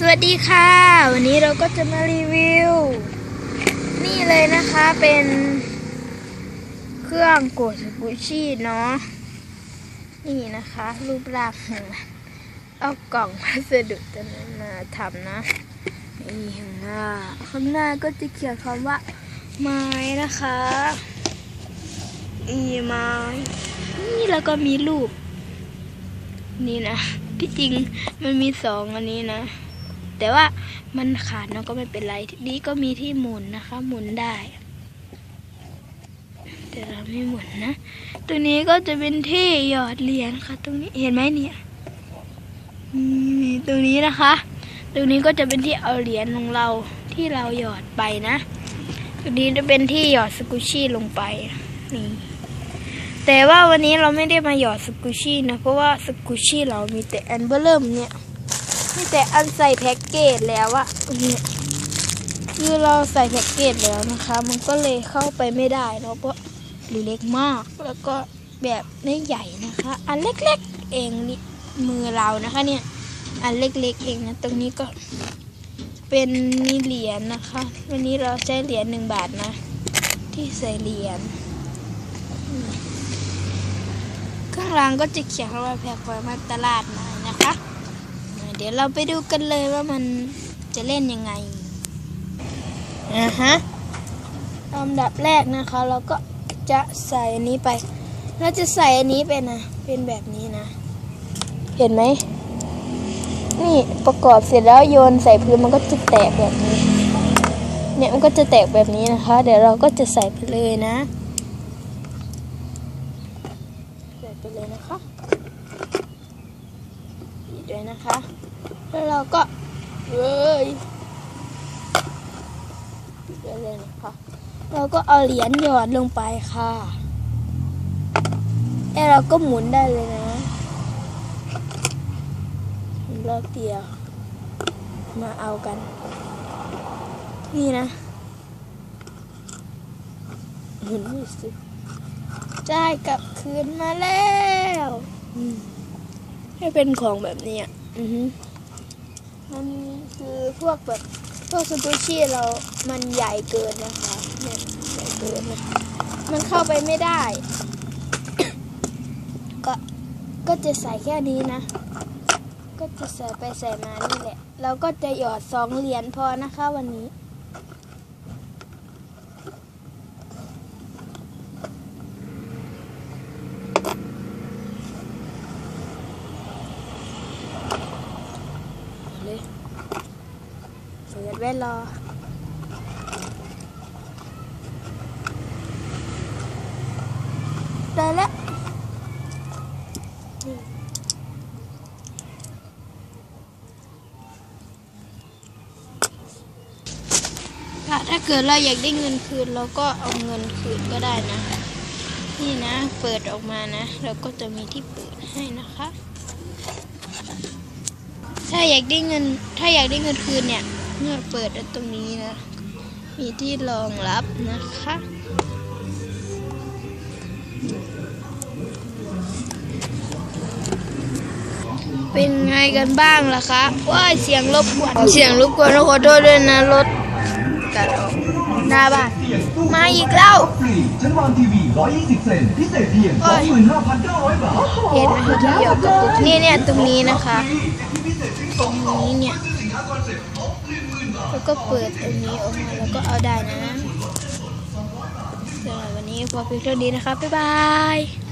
สวัสดีค่ะ วันนี้เราก็จะมารีวิว นี่เลยนะคะเป็นเครื่องกดสกุชี่เนาะนี่นะคะ รูปร่างของมันเอากล่องพัสดุตัวนั้นมาทำนะนี่ข้างหน้าข้างหน้าก็จะเขียนคำว่า ไม้นะคะอีไม้นี่แล้วก็มีรูป นี่นะที่จริงมันมีสองอันนี้นะ แต่ว่ามันขาดเนาะก็ไม่เป็นไรทีนี้ก็มีที่หมุนนะคะ หมุนได้ แต่เราไม่หมุนนะตรงนี้ก็จะเป็นที่หยอดเหรียญค่ะ ตรงนี้เห็นไหมเนี่ยนี่ตรงนี้นะคะ ตรงนี้ก็จะเป็นที่เอาเหรียญของเราที่เราหยอดไปนะตรงนี้จะเป็นที่หยอดสกุชี่ลงไปนี่แต่ว่าวันนี้เราไม่ได้มาหยอดสกุชี่นะเพราะว่าสกุชี่เรามีแต่แอนเบอร์เริ่มเนี่ย มีแต่อันใส่แพ็กเกจแล้วอะคือเราใส่แพ็กเกจแล้วนะคะ มันก็เลยเข้าไปไม่ได้เนาะเพราะเล็กมาก แล้วก็แบบไม่ใหญ่นะคะ อันเล็กๆเองนี่มือเรานะคะเนี่ย อันเล็กๆเองนะ ตรงนี้ก็เป็นมีเหรียญนะคะ วันนี้เราใช้เหรียญหนึ่งบาทนะ ที่ใส่เหรียญข้างล่างก็จะเขียนคำว่าแพ็กไว้มาตลาดหน่อยนะคะ เดี๋ยวเราไปดูกันเลยว่ามันจะเล่นยังไงอ่าฮะลำดับแรกนะคะ เราก็จะใส่อันนี้ไป เราจะใส่อันนี้ไปนะ เป็นแบบนี้นะ เห็นไหม นี่ประกอบเสร็จแล้วโยนใส่พื้นมันก็จะแตกแบบนี้ เนี่ยมันก็จะแตกแบบนี้นะคะ เดี๋ยวเราก็จะใส่ไปเลยนะ ใส่ไปเลยนะคะ ปิดด้วยนะคะ แล้วเราก็เอ้ยปิดไว้เลยนะคะเราก็เอาเหรียญหยอดลงไปค่ะแล้วเราก็หมุนได้เลยนะรอบเดียว มาเอากัน นี่นะหมุนไม่สิได้กลับคืนมาแล้วอืม ให้เป็นของแบบนี้อะอือฮึมันคือพวกแบบพวกสตูชี่เรา มันใหญ่เกินนะคะเนี่ยใหญ่เกินนะมันเข้าไปไม่ได้ ก็ ก็จะใส่แค่นี้นะ ก็จะใส่ไปใส่มานี่แหละ เราก็จะหยอดสองเหรียญพอนะคะวันนี้ เลยเปิดไว้รอได้แล้วถ้าเกิดเราอยากได้เงินคืน เราก็เอาเงินคืนก็ได้นะ นี่นะ เปิดออกมานะ เราก็จะมีที่เปิดให้นะคะ ถ้าอยากได้เงิน ถ้าอยากได้เงินคืนเนี่ยเมื่อเปิดตรงนี้นะ มีที่รองรับนะคะเป็นไงกันบ้างล่ะคะว่าเสียงรบกวนเสียงรบกวนต้องขอโทษด้วยนะรถกัดออกหน้าบ้านมาอีกแล้วฟรีชั้นวางทีวี120เซนพิเศษเพียงโอ้ย25,900บาทเห็นไหมคะที่เดียวกับปุ๊บนี่เนี่ยตรงนี้นะคะ ตรงนี้เนี่ย แล้วก็เปิดตรงนี้ออกมาแล้วก็เอาได้นะสำหรับวันนี้พอเพียงเท่านี้นะคะ บ๊ายบาย